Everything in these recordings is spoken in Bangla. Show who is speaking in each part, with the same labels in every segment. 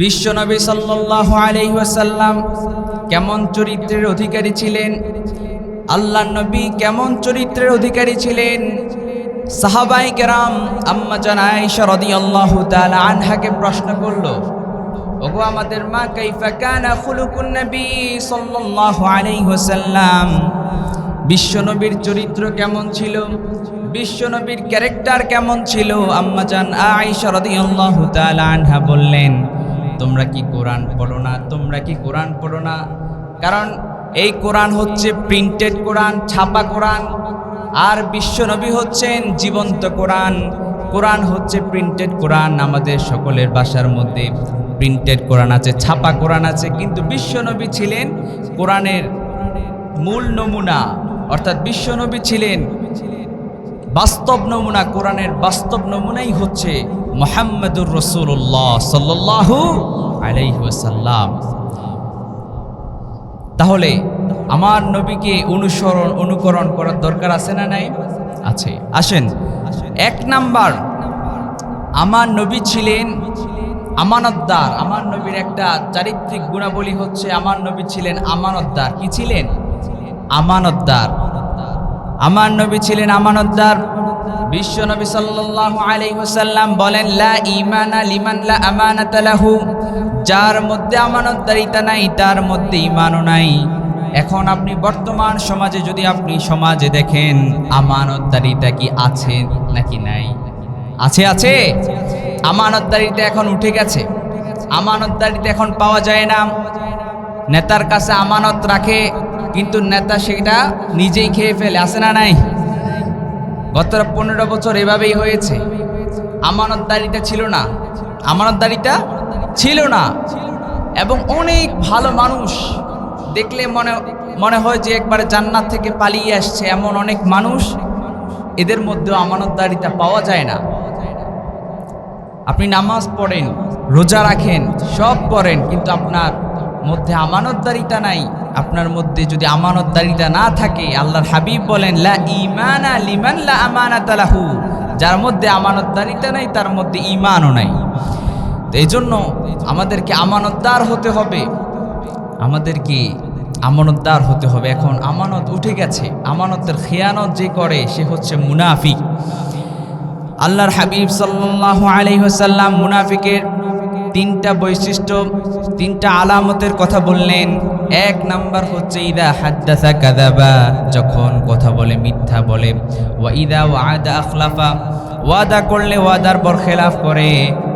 Speaker 1: বিশ্বনবী সাল্লাল্লাহু আলাইহি ওয়াসাল্লাম কেমন চরিত্রের অধিকারী ছিলেন? আল্লাহ নবী কেমন চরিত্রের অধিকারী ছিলেন? সাহাবাই কেরাম আম্মা জান আয়েশা রাদিয়াল্লাহু তাআলা আনহাকে প্রশ্ন করল, ওগো আমাদের মা, কাইফা কানা খুলুকুন নবী সাল্লাল্লাহু আলাইহি ওয়াসাল্লাম? বিশ্বনবীর চরিত্র কেমন ছিল? বিশ্বনবীর ক্যারেক্টার কেমন ছিল? আম্মা জান আয়েশা রাদিয়াল্লাহু তাআলা আনহা বললেন তোমরা কি কোরআন পড়ো না? তোমরা কি কোরআন পড়ো না? কারণ এই কোরআন হচ্ছে প্রিন্টেড কোরআন, ছাপা কোরআন। আর বিশ্বনবী হচ্ছেন জীবন্ত কোরআন। কোরআন হচ্ছে প্রিন্টেড কোরআন আমাদের সকলের বাসার মধ্যে। প্রিন্টেড কোরআন আছে, ছাপা কোরআন আছে। কিন্তু বিশ্বনবী ছিলেন কোরআনের মূল নমুনা। অর্থাৎ বিশ্বনবী ছিলেন বাস্তব নমুনা, কোরআনের বাস্তব নমুনাই হচ্ছে মোহাম্মদুর রসুল্লাহ সাল্লাহু আলাইসাল্লাম তাহলে আমার নবীকে অনুসরণ, অনুকরণ করার দরকার আছে না নাই? আছে। আসেন, এক নাম্বার, আমার নবী ছিলেন আমানতদার। আমার নবীর একটা চারিত্রিক গুণাবলী হচ্ছে আমার নবী ছিলেন আমানতদার। কি ছিলেন? আমানতদার। আমার নবী ছিলেন আমানতদার। বিশ্ব নবী সাল্লাল্লাহু আলাইহি ওয়াসাল্লাম বলেন, লা ঈমানা লিমান লা আমানাতা লাহু। যার মধ্যে আমানতদারিতা নাই, তার মধ্যে ঈমানও নাই। এখন আপনি বর্তমান সমাজে যদি আপনি সমাজে দেখেন, আমানতদারিতা কি আছে নাকি নাই? আছে আছে? আমানতদারিতা এখন উঠে গেছে। আমানতদারিতা এখন পাওয়া যায় না। নেতার কাছে আমানত রাখে, কিন্তু নেতা সেটা নিজেই খেয়ে ফেলে আসে না নাই? গত পনেরো বছর এভাবেই হয়েছে। আমানতদারিতা ছিল না। আমানতদারিতা ছিল না। এবং অনেক ভালো মানুষ দেখলে মনে মনে হয় যে একবারে জান্নাত থেকে পালিয়ে আসছে এমন অনেক মানুষ। এদের মধ্যেও আমানতদারিতা পাওয়া যায় না। আপনি নামাজ পড়েন, রোজা রাখেন, সব করেন, কিন্তু আপনার মধ্যে আমানতদারিতা নাই। আপনার মধ্যে যদি আমানতদারিতা না থাকে, আল্লাহর হাবিব বলেন, লা ইমানা লিমান লা আমানাতা লাহু। যার মধ্যে আমানতদারিতা নাই, তার মধ্যে ইমানও নাই। তো এই জন্য আমাদেরকে আমানতদার হতে হবে। আমাদেরকে আমানতদার হতে হবে। এখন আমানত উঠে গেছে। আমানতের খেয়ানত যে করে, সে হচ্ছে মুনাফিক। আল্লাহর হাবিব সাল্লাল্লাহু আলাইহি ওয়াসাল্লাম মুনাফিকের তিনটা বৈশিষ্ট্য, তিনটা আলামতের কথা বললেন। এক নাম্বার হচ্ছে, ইদা হাদ্দাসা কাদাবা যখন কথা বলে, মিথ্যা বলে। ওয়া ইদা ওয়াদা আখলাফা ওয়াদা করলে ওয়াদার পর খেলাফ করে।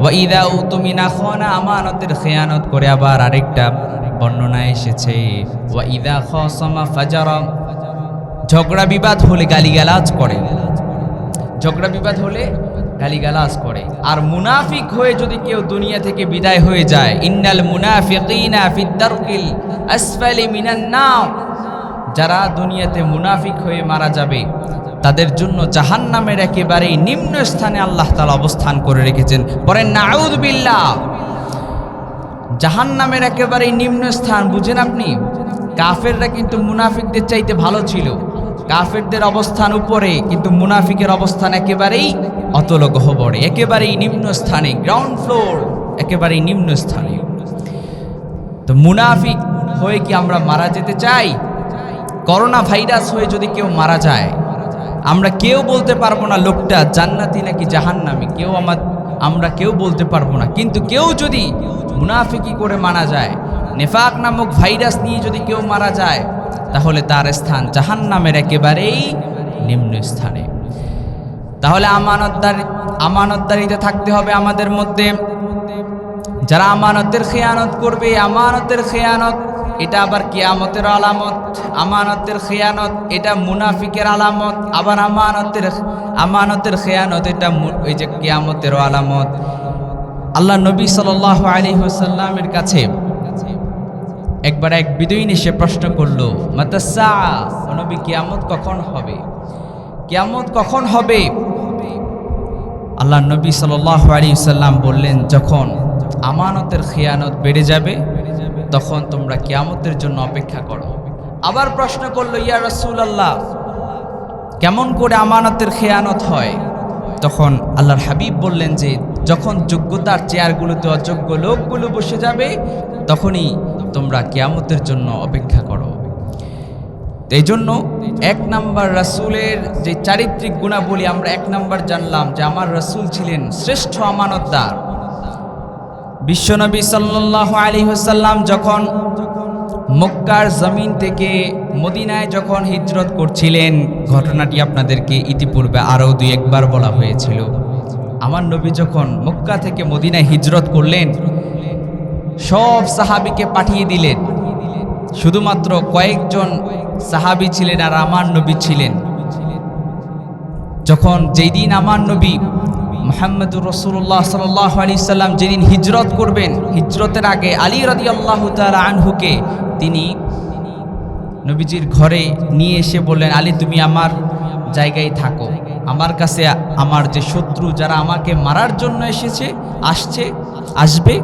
Speaker 1: ওয়া ইদা উতুমিনা খনা আমানতের খেয়ানত করে আবার আরেকটা বর্ণনা এসেছে। ওয়া ইদা খসমা ফাজারা ঝগড়া বিবাদ হলে গালিগালাজ করে। ঝগড়া বিবাদ হলে গালিগালাজ করে। আর মুনাফিক হয়ে যদি কেউ দুনিয়া থেকে বিদায় হয়ে যায়, ইন্নাল মুনাফিকিনা ফিদ্দারকিল আসফালি মিনান নার। যারা দুনিয়াতে মুনাফিক হয়ে মারা যাবে, তাদের জন্য জাহান্নামের একেবারেই নিম্ন স্থানে আল্লাহ তাআলা অবস্থান করে রেখেছেন। পরে নাউদ বিল্লাহ। জাহান্নামের একেবারেই নিম্ন স্থান, বুঝেন আপনি? কাফেররা কিন্তু মুনাফিকদের চাইতে ভালো ছিল। কাফেরদের অবস্থান উপরে, কিন্তু মুনাফিকের অবস্থান একেবারেই অতল গহবরে একেবারেই নিম্ন স্থানে গ্রাউন্ড ফ্লোর একেবারেই নিম্ন স্থানে। তো মুনাফিক হয়ে কি আমরা মারা যেতে চাই? করোনা ভাইরাস হয়ে যদি কেউ মারা যায়, আমরা কেউ বলতে পারব না লোকটা জান্নাতি নাকি জাহান্নামি, কেউ আমার, আমরা কেউ বলতে পারব না। কিন্তু কেউ যদি মুনাফিকি করে মারা যায়, নেফাক নামক ভাইরাস নিয়ে যদি কেউ মারা যায় তাহলে তার স্থান জাহান্নামের একেবারেই নিম্ন স্থানে। তাহলে আমানতদারি, আমানতদারিতে থাকতে হবে আমাদের মধ্যে। যারা আমানতের খেয়ানত করবে, আমানতের খেয়ানত, এটা আবার কিয়ামতের আলামত। আমানতের খেয়ানত, এটা মুনাফিকের আলামত। আবার আমানতের আমানতের খেয়ানত, এটা ওই যে কেয়ামতের আলামত। আল্লাহ নবী সাল আলী সাল্লামের কাছে একবার এক বিদয়ীন এসে প্রশ্ন করল মাতাসা নবী, কিয়ামত কখন হবে? কিয়ামত কখন হবে? আল্লাহ নবী সাল্লাম বললেন, যখন আমানতের খেয়ানত বেড়ে যাবে, তখন তোমরা কিয়ামতের জন্য অপেক্ষা করো। আবার প্রশ্ন করল, ইয়া রসুল আল্লাহ কেমন করে আমানতের খেয়ানত হয়? তখন আল্লাহর হাবিব বললেন যে, যখন যোগ্যতার চেয়ারগুলোতে অযোগ্য লোকগুলো বসে যাবে, তখনই তোমরা কেয়ামতের জন্য অপেক্ষা করো। এই জন্য এক নাম্বার রাসূলের যে চারিত্রিক গুণাবলী আমরা এক নাম্বার জানলাম যে আমার রাসূল ছিলেন শ্রেষ্ঠ আমানতদার। বিশ্বনবী সাল্লাল্লাহু আলী ওয়াসাল্লাম যখন মক্কার জমিন থেকে মদিনায় যখন হিজরত করছিলেন, ঘটনাটি আপনাদেরকে ইতিপূর্বে আরও দুই একবার বলা হয়েছিল। আমার নবী যখন মক্কা থেকে মদিনায় হিজরত করলেন সব সাহাবিকে পাঠিয়ে দিলেন। শুধুমাত্র কয়েকজন সাহাবি ছিলেন আর আমার নবী ছিলেন। যখন যেই দিন আমার নবী মোহাম্মদুর রসুল্লাহ সাল্লাহ আলি সাল্লাম যেদিন হিজরত করবেন, হিজরতের আগে আলী রদি আল্লাহ আনহুকে তিনি নবীজির ঘরে নিয়ে এসে বললেন, আলী, তুমি আমার জায়গায় থাকো। আমার কাছে আমার যে শত্রু যারা আমাকে মারার জন্য এসেছে, আসছে, আসবে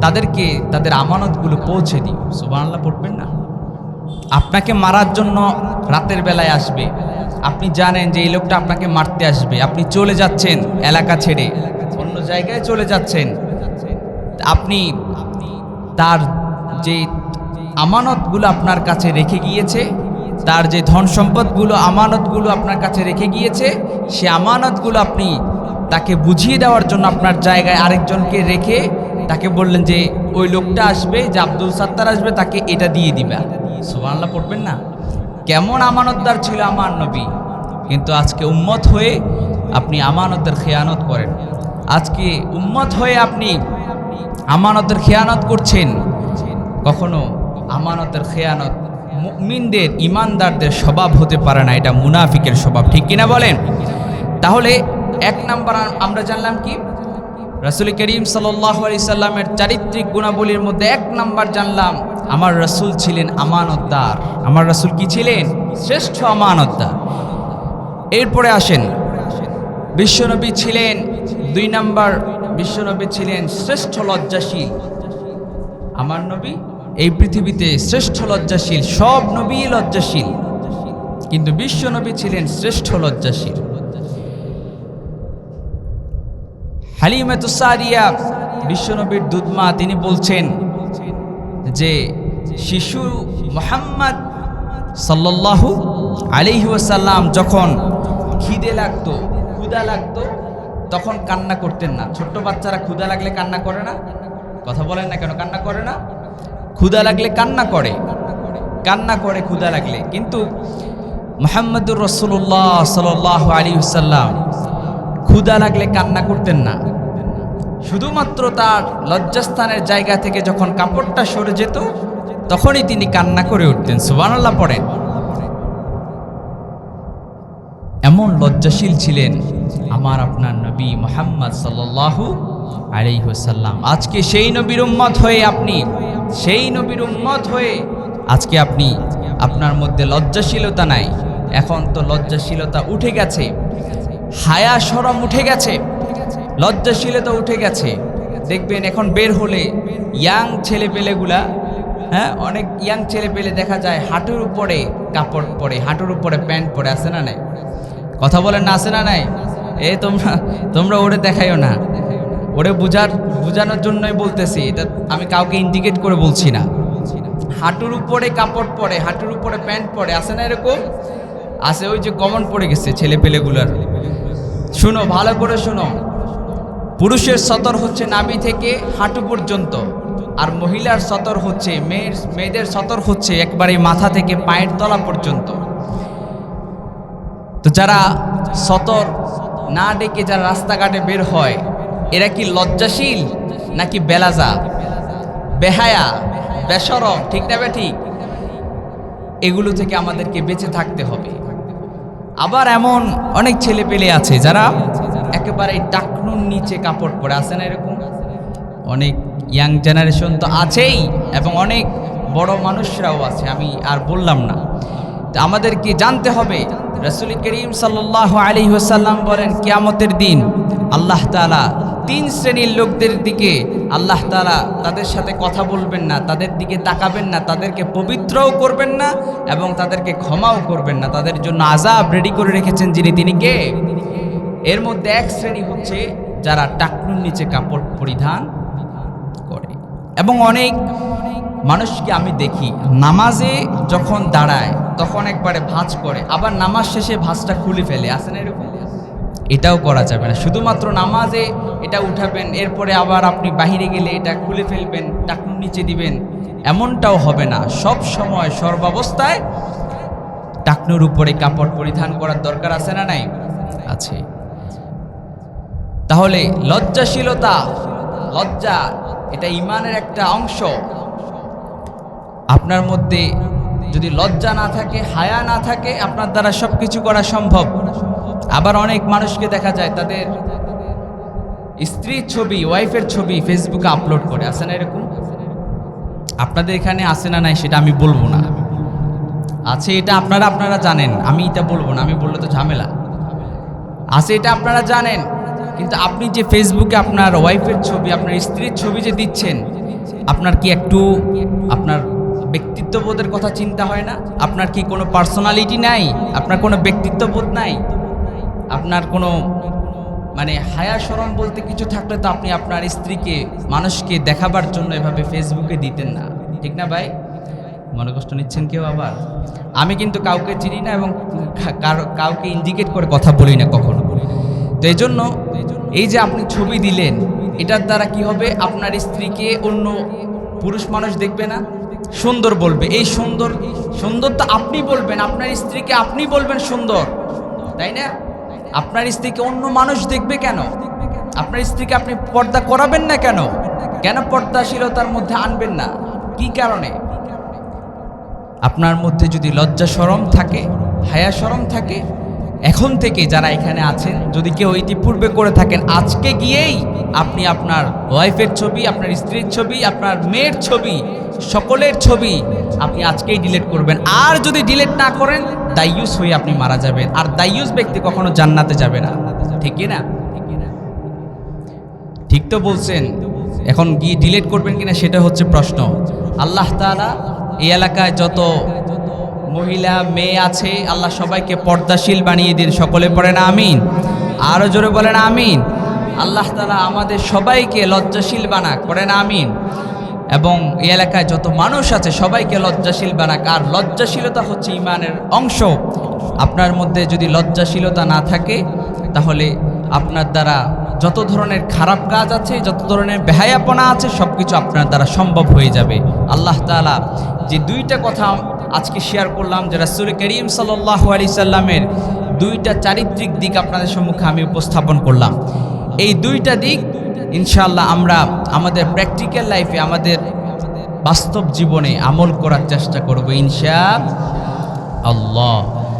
Speaker 1: তাদেরকে, তাদের আমানতগুলো পৌঁছে দিই সুবাহ পড়বেন না? আপনাকে মারার জন্য রাতের বেলায় আসবে। আপনি জানেন যে এই লোকটা আপনাকে মারতে আসবে। আপনি চলে যাচ্ছেন এলাকা ছেড়ে। অন্য জায়গায় চলে যাচ্ছেন। আপনি তার যে আমানতগুলো আপনার কাছে রেখে গিয়েছে, তার যে ধন সম্পদগুলো, আমানতগুলো আপনার কাছে রেখে গিয়েছে, সে আমানতগুলো আপনি তাকে বুঝিয়ে দেওয়ার জন্য আপনার জায়গায় আরেকজনকে রেখে তাকে বললেন যে, ওই লোকটা আসবে, যে আব্দুল সাত্তার আসবে, তাকে এটা দিয়ে দিবা। সুবাংলা পড়বেন না? কেমন আমানতদার ছিল আমার নবী। কিন্তু আজকে উম্মত হয়ে আপনি আমানতের খেয়ানত করেন। আজকে উম্মত হয়ে আপনি আমানতের খেয়ানত করছেন। কখনো আমানতের খেয়ানত মুমিনদের, ইমানদারদের স্বভাব হতে পারে না। এটা মুনাফিকের স্বভাব, ঠিক কিনা বলেন? তাহলে এক নাম্বার আমরা জানলাম কি? রাসুল করিম সাল্লাহ সাল্লামের চারিত্রিক গুণাবলীর মধ্যে এক নাম্বার জানলাম, আমার রাসূল ছিলেন আমানতদার। আমার রাসূল কি ছিলেন? শ্রেষ্ঠ আমানতদার। এরপরে আসেন, বিশ্বনবী ছিলেন দুই নাম্বার, বিশ্বনবী ছিলেন শ্রেষ্ঠ লজ্জাশীল। আমার নবী এই পৃথিবীতে শ্রেষ্ঠ লজ্জাশীল, সব নবী লজ্জাশীল। কিন্তু বিশ্বনবী ছিলেন শ্রেষ্ঠ লজ্জাশীল। হালিমাতুসারিয়া বিশ্বনবীর দুধমা, তিনি বলছেন যে শিশু মোহাম্মদ সাল্লাল্লাহু আলিহি ওয়াসাল্লাম যখন খিদে লাগতো ক্ষুদা লাগতো, তখন কান্না করতেন না। ছোট্ট বাচ্চারা ক্ষুদা লাগলে কান্না করে না? কথা বলেন না কেন? কান্না করে না? ক্ষুদা লাগলে কান্না করে। কান্না করে ক্ষুদা লাগলে। কিন্তু মোহাম্মদুর রসুল্লাহ সাল আলী সাল্লাম ক্ষুদা লাগলে কান্না করতেন না। শুধুমাত্র তার লজ্জাস্থানের জায়গা থেকে যখন কাপড়টা সরে যেত, তখনই তিনি কান্না করে উঠতেন সুবানাল্লাহ পড়েন। এমন লজ্জাশীল ছিলেন আমার আপনার নবী মোহাম্মদ সাল্লাল্লাহু আলাইহি ওয়াসাল্লাম। আজকে সেই নবীর উম্মত হয়ে আপনি, সেই নবীর উম্মত হয়ে আজকে আপনি আপনার মধ্যে লজ্জাশীলতা নাই। এখন তো লজ্জাশীলতা উঠে গেছে, হায়া সরম উঠে গেছে। লজ্জাশীলতা উঠে গেছে। দেখবেন এখন বের হলে ইয়াং ছেলে পেলেগুলা হ্যাঁ অনেক ইয়াং ছেলে পেলে দেখা যায় হাঁটুর উপরে কাপড় পরে, হাঁটুর উপরে প্যান্ট পরে আসে না নাই? কথা বলেন না আসে না নাই? এ তোমরা তোমরা ওরে দেখাইও না। ওরে বুঝার, বোঝানোর জন্যই বলতেছি, এটা আমি কাউকে ইন্ডিকেট করে বলছি না। হাঁটুর উপরে কাপড় পরে, হাঁটুর উপরে প্যান্ট পরে আসে না এরকম? আসে ওই যে কমন পড়ে গেছে ছেলে পেলেগুলার শুনো, ভালো করে শুনো। পুরুষের সতর হচ্ছে নাভি থেকে হাঁটু পর্যন্ত, আর মহিলার সতর হচ্ছে মেয়ের, মেয়েদের সতর হচ্ছে একবারে মাথা থেকে পায়ের তলা পর্যন্ত। তো যারা সতর না ডেকে যারা রাস্তাঘাটে বের হয়, এরা কি লজ্জাশীল নাকি বেলাজা? বেহায়া, বেসরম, ঠিক না ঠিক? এগুলো থেকে আমাদেরকে বেঁচে থাকতে হবে। আবার এমন অনেক ছেলে পেলে আছে যারা একেবারে টাকনুর নিচে কাপড় পরে আছে না এরকম? অনেক ইয়াং জেনারেশন তো আছেই এবং অনেক বড় মানুষরাও আছে, আমি আর বললাম না। তো আমাদেরকে জানতে হবে, রসুল করিম সাল্লাহ আলী ওসাল্লাম বলেন, কিয়ামতের দিন আল্লাহ তালা তিন শ্রেণির লোকদের দিকে, আল্লাহ তালা তাদের সাথে কথা বলবেন না, তাদের দিকে তাকাবেন না, তাদেরকে পবিত্রও করবেন না এবং তাদেরকে ক্ষমাও করবেন না। তাদের জন্য আজাব রেডি করে রেখেছেন যিনি, তিনি কে? এর মধ্যে এক শ্রেণি হচ্ছে যারা টাকনুর নিচে কাপড় পরিধান করে। এবং অনেক মানুষকে আমি দেখি, নামাজে যখন দাঁড়ায়, তখন একবারে ভাঁজ করে, আবার নামাজ শেষে ভাঁজটা খুলে ফেলে। আসে না এরকম? এটাও করা যাবে না। শুধুমাত্র নামাজে এটা উঠাবেন, এরপরে আবার আপনি বাহিরে গেলে এটা খুলে ফেলবেন, টাকনুর নিচে দিবেন, এমনটাও হবে না। সব সময় সর্বাবস্থায় টাকনুর উপরে কাপড় পরিধান করার দরকার আছে না নাই? আছে। তাহলে লজ্জাশীলতা, লজ্জা, এটা ইমানের একটা অংশ। আপনার মধ্যে যদি লজ্জা না থাকে, হায়া না থাকে, আপনার দ্বারা সব কিছু করা সম্ভব। আবার অনেক মানুষকে দেখা যায়, তাদের স্ত্রীর ছবি, ওয়াইফের ছবি ফেসবুকে আপলোড করে। আসে না এরকম? আপনাদের এখানে আসে না নাই, সেটা আমি বলব না। আছে এটা আপনারা আপনারা জানেন। আমি এটা বলব না, আমি বললে তো ঝামেলা। আছে এটা আপনারা জানেন। কিন্তু আপনি যে ফেসবুকে আপনার ওয়াইফের ছবি, আপনার স্ত্রীর ছবি যে দিচ্ছেন, আপনার কি একটু, আপনার ব্যক্তিত্ববোধের কথা চিন্তা হয় না? আপনার কি কোনো পার্সোনালিটি নাই? আপনার কোনো ব্যক্তিত্ববোধ নাই? আপনার কোনো মানে হায়া সরম বলতে কিছু থাকলে তো আপনি আপনার স্ত্রীকে, মানুষকে দেখাবার জন্য এভাবে ফেসবুকে দিতেন না। ঠিক না ভাই? মনে কষ্ট নিচ্ছেন কেউ আবার? আমি কিন্তু কাউকে চিনি না এবং কাউকে ইন্ডিকেট করে কথা বলি না কখনো। এই জন্য এই যে আপনি ছবি দিলেন, এটার দ্বারা কি হবে? আপনার স্ত্রীকে অন্য পুরুষ মানুষ দেখবে না? সুন্দর বলবে। এই সুন্দর সুন্দর তো আপনি বলবেন, আপনার স্ত্রীকে আপনি বলবেন সুন্দর, তাই না? আপনার স্ত্রীকে অন্য মানুষ দেখবে কেন? আপনার স্ত্রীকে আপনি পর্দা করাবেন না কেন? কেন পর্দাশীলতার মধ্যে আনবেন না? কি কারণে? আপনার মধ্যে যদি লজ্জা সরম থাকে, হায়া সরম থাকে এখন থেকে যারা এখানে আছেন, যদি কেউ ইতিপূর্বে করে থাকেন, আজকে গিয়েই আপনি আপনার ওয়াইফের ছবি, আপনার স্ত্রীর ছবি, আপনার মেয়ের ছবি, সকলের ছবি আপনি আজকেই ডিলিট করবেন। আর যদি ডিলিট না করেন, দায়ুস হয়ে আপনি মারা যাবেন। আর দায়ুস ব্যক্তি কখনো জান্নাতে যাবে না। ঠিক কি না? ঠিক তো বলছেন। এখন গিয়ে ডিলিট করবেন কিনা, সেটা হচ্ছে প্রশ্ন। আল্লাহ তাআলা এই এলাকায় যত মহিলা, মেয়ে আছে, আল্লাহ সবাইকে পর্দাশীল বানিয়ে দিন, সকলে পড়েন আমিন। আরও জোরে বলেন আমিন। আল্লাহ তাআলা আমাদের সবাইকে লজ্জাশীল বানাক, পড়েন আমিন। এবং এই এলাকায় যত মানুষ আছে, সবাইকে লজ্জাশীল বানাক। আর লজ্জাশীলতা হচ্ছে ইমানের অংশ। আপনার মধ্যে যদি লজ্জাশীলতা না থাকে, তাহলে আপনার দ্বারা যত ধরনের খারাপ কাজ আছে, যত ধরনের বেহায়াপনা আছে সব কিছু আপনার দ্বারা সম্ভব হয়ে যাবে। আল্লাহ তাআলা যে দুইটা কথা আজকে শেয়ার করলাম যে রাসুল করিম সাল্লাহ আলি সাল্লামের দুইটা চারিত্রিক দিক আপনাদের সম্মুখে আমি উপস্থাপন করলাম। এই দুইটা দিক ইনশাল্লাহ আমরা আমাদের প্র্যাকটিক্যাল লাইফে আমাদের বাস্তব জীবনে আমল করার চেষ্টা করব ইনশা আল্লাহ।